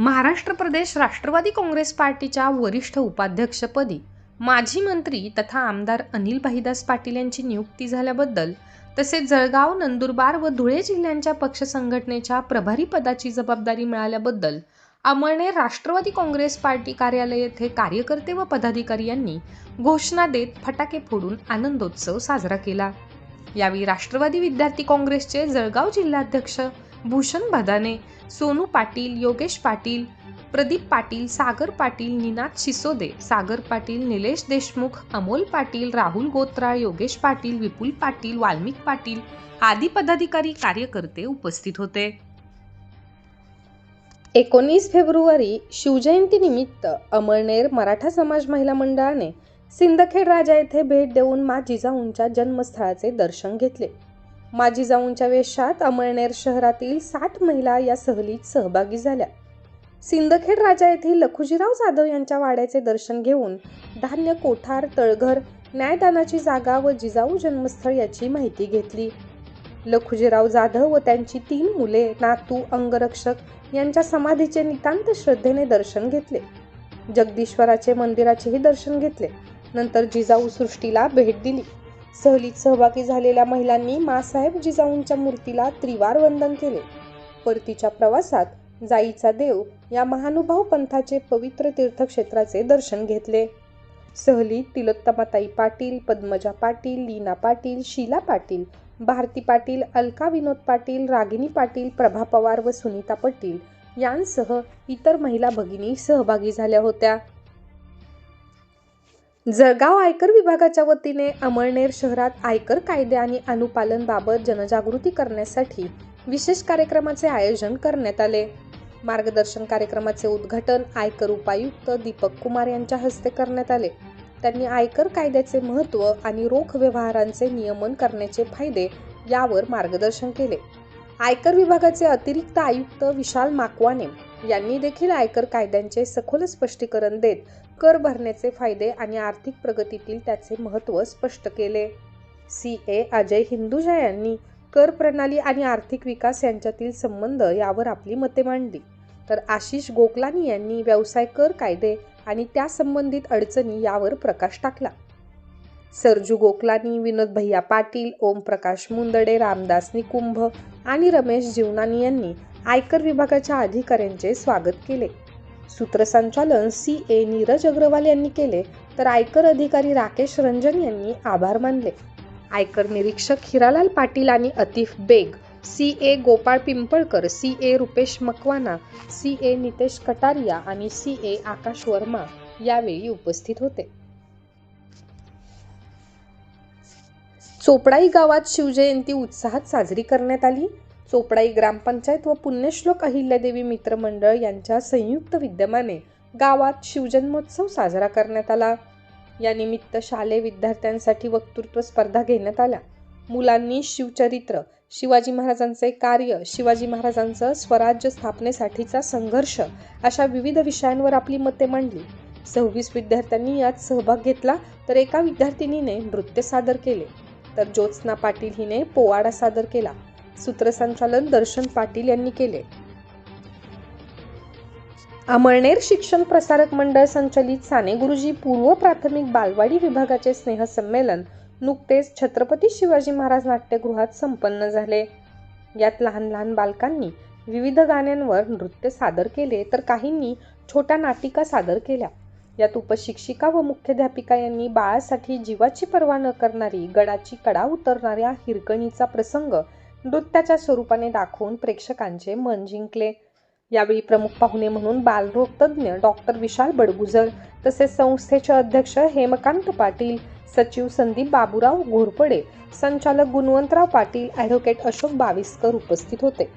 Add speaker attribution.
Speaker 1: महाराष्ट्र प्रदेश राष्ट्रवादी काँग्रेस पार्टीच्या वरिष्ठ उपाध्यक्षपदी माजी मंत्री तथा आमदार अनिल भाईदास पाटील यांची नियुक्ती झाल्याबद्दल तसेच जळगाव नंदुरबार व धुळे जिल्ह्यांच्या पक्ष संघटनेच्या प्रभारी पदाची जबाबदारी मिळाल्याबद्दल अमळने राष्ट्रवादी काँग्रेस पार्टी कार्यालय येथे कार्यकर्ते व पदाधिकारी यांनी घोषणा देत फटाके फोडून आनंदोत्सव साजरा केला. यावेळी राष्ट्रवादी विद्यार्थी काँग्रेसचे जळगाव जिल्हाध्यक्ष भूषण भदाने सोनू पाटील योगेश पाटील प्रदीप पाटील सागर पाटील निनाद शिसोदे सागर पाटील निलेश देशमुख अमोल पाटील राहुल गोत्रा योगेश पाटील विपुल पाटील वाल्मिक पाटील आदी पदाधिकारी कार्यकर्ते उपस्थित होते. एकोणीस फेब्रुवारी शिवजयंतीनिमित्त अमळनेर मराठा समाज महिला मंडळाने सिंदखेड राजा येथे भेट देऊन मा जिजाऊंच्या जन्मस्थळाचे दर्शन घेतले. मा जिजाऊंच्या वेशात अमळनेर शहरातील साठ महिला या सहलीत सहभागी झाल्या. सिंदखेड राजा येथील लखुजीराव जाधव यांच्या वाड्याचे दर्शन घेऊन धान्य कोठार तळघर न्यायदानाची जागा व जिजाऊ जन्मस्थळ याची माहिती घेतली. लखुजीराव जाधव व त्यांची तीन मुले नातू अंगरक्षक यांच्या समाधीचे नितांत श्रद्धेने दर्शन घेतले. जगदीश्वराचे मंदिराचेही दर्शन घेतले. नंतर जिजाऊ सृष्टीला भेट दिली. सहलीत सहभागी झालेल्या महिलांनी मासाहेब जिजाऊंच्या मूर्तीला त्रिवार वंदन केले. परतीच्या प्रवासात जाईचा देव या महानुभाव पंथाचे पवित्र तीर्थक्षेत्राचे दर्शन घेतले. सहलीत तिलोत्तमाताई पाटील पद्मजा पाटील लीना पाटील शीला पाटील भारती पाटील अलका विनोद पाटील रागिनी पाटील प्रभा पवार व सुनीता पाटील यांसह इतर महिला भगिनी सहभागी झाल्या होत्या. जळगाव आयकर विभागाच्या वतीने अमळनेर शहरात आयकर कायदे आणि अनुपालनबाबत जनजागृती करण्यासाठी विशेष कार्यक्रमाचे आयोजन करण्यात आले. मार्गदर्शन कार्यक्रमाचे उद्घाटन आयकर उपायुक्त दीपक कुमार यांच्या हस्ते करण्यात आले. त्यांनी आयकर कायद्याचे महत्त्व आणि रोख व्यवहारांचे नियमन करण्याचे फायदे यावर मार्गदर्शन केले. आयकर विभागाचे अतिरिक्त आयुक्त विशाल माकवाने यांनी देखील आयकर कायद्यांचे सखोल स्पष्टीकरण देत कर भरण्याचे फायदे आणि आर्थिक प्रगतीतील त्याचे महत्त्व स्पष्ट केले. सी. ए. अजय हिंदुजा यांनी कर प्रणाली आणि आर्थिक विकास यांच्यातील संबंध यावर आपली मते मांडली. तर आशिष गोकलानी यांनी व्यवसाय कर कायदे आणि त्या संबंधित अडचणी यावर प्रकाश टाकला. सरजू गोकलानी विनोद भैया पाटील ओमप्रकाश मुंदडे रामदास निकुंभ आणि रमेश जीवनानी यांनी आयकर विभागाच्या अधिकाऱ्यांचे स्वागत केले. सूत्रसंचालन सी. ए. नीरज अग्रवाल यांनी केले तर आयकर अधिकारी राकेश रंजन यांनी आभार मानले. आयकर निरीक्षक हिरालाल पाटील आणि Atif Baig C. A. Gopal Pimpalkar C. A. Rupesh Makwana C. A. Nitesh Kataria आणि सी. ए. आकाश वर्मा यावेळी उपस्थित होते. चोपडाई गावात शिवजयंती उत्साहात साजरी करण्यात आली. चोपडाई ग्रामपंचायत व पुण्यश्लोक अहिल्यादेवी मित्र मंडळ यांच्या संयुक्त विद्यमाने गावात शिवजन्मोत्सव साजरा करण्यात आला. यानिमित्त शालेय विद्यार्थ्यांसाठी वक्तृत्व स्पर्धा घेण्यात आल्या. मुलांनी शिवचरित्र शिवाजी महाराजांचे कार्य शिवाजी महाराजांचं स्वराज्य स्थापनेसाठीचा संघर्ष अशा विविध विषयांवर आपली मते मांडली. सव्वीस विद्यार्थ्यांनी यात सहभाग घेतला तर एका विद्यार्थिनीने नृत्य सादर केले. तर ज्योत्स्ना पाटील हिने पोवाडा सादर केला. सूत्रसंचालन दर्शन पाटील यांनी केले. अमळनेर शिक्षण प्रसारक मंडळ संचलित साने गुरुजी पूर्व प्राथमिक बालवाडी विभागाचे स्नेहसंमेलन नुकतेच छत्रपती शिवाजी महाराज नाट्यगृहात संपन्न झाले. यात लहान लहान बालकांनी विविध गाण्यांवर नृत्य सादर केले तर काहींनी छोट्या नाटिका सादर केल्या. यात उपशिक्षिका व मुख्याध्यापिका यांनी बाळासाठी जीवाची पर्वा न करणारी गडाची कडा उतरणाऱ्या हिरकणीचा प्रसंग नृत्याच्या स्वरूपाने दाखवून प्रेक्षकांचे मन जिंकले. यावेळी प्रमुख पाहुणे म्हणून बालरोग तज्ज्ञ डॉक्टर विशाल बडगुजर तसेच संस्थेचे अध्यक्ष हेमकांत पाटील सचिव संदीप बाबूराव घोरपडे संचालक गुणवंतराव पाटील ॲडव्होकेट अशोक बाविस्कर उपस्थित होते.